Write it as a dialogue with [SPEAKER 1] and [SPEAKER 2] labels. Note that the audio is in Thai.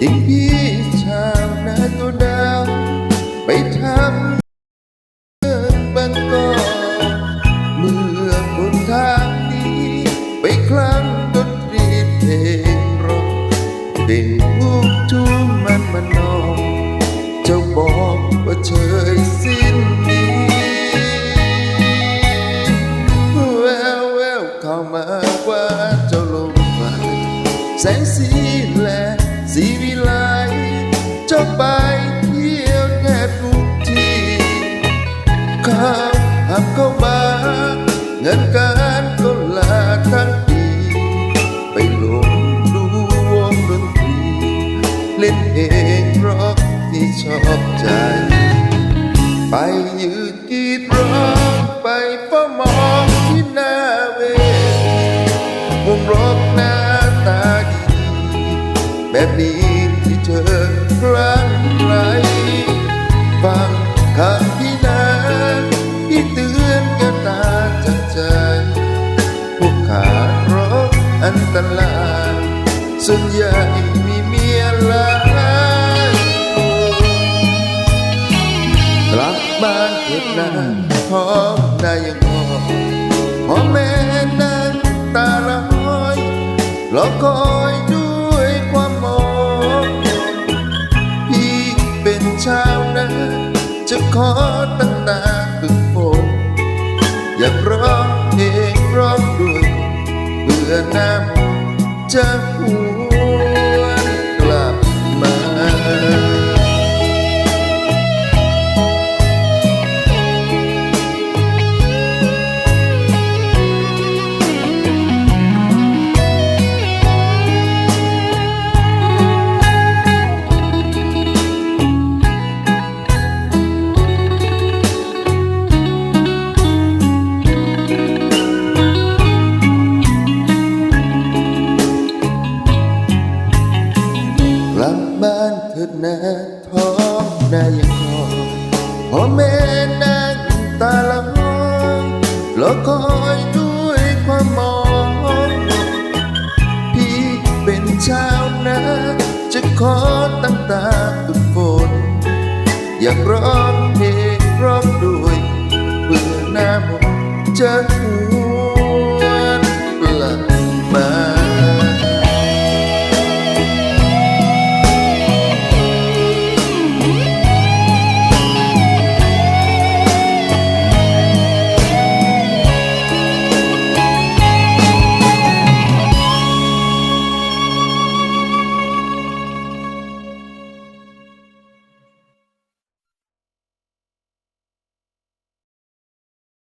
[SPEAKER 1] ที่พี่ชาวนาตัวดาว ไปทำเงินบังกอเมื่อคนทางนี้ ไปคลั่งดนตรีเพลงร้องเป็นลูกทุ่งมันมานองจะบอกว่าเชยสิ้นดีแววแววเข้ามาว่าจ้ลมมาแสงสี จะไปเที่ยวแทบทุกทีข้าวหับเข้ามา เงินการก็ลาทันทีไปหลงดูวงดนตรี เล่นเองร็อกที่ชอบใจ ไปยืดกีดร้องไปเฝ้ามองที่หน้าเวทีวงร็อกหน้าตาดีแบบนี้ ที่เจอครั้งไรฟังคำพี่นาที่เตือนแก้วตาจากใจ พวกขาร็ออันตรายส่วนใหญ่มีเมียหลายกลับบ้านเถิดนาพร้อมได้ยังพอพ่อแม่นั่งตาละห้อยรอคอยด้ ขอตั้งตาฝึกฝนอยากร้องเพลงร้องด้วยเพื่อน้ำจะหว นายังคอยพ่อแม่นั่งตาละห้อยรอคอยด้วยความมองพี่เป็นชาวนาจะขอตั้งตาฝึกฝนอยากร้องเพลงร้องด้วยเพื่อหน้ามนต์จะห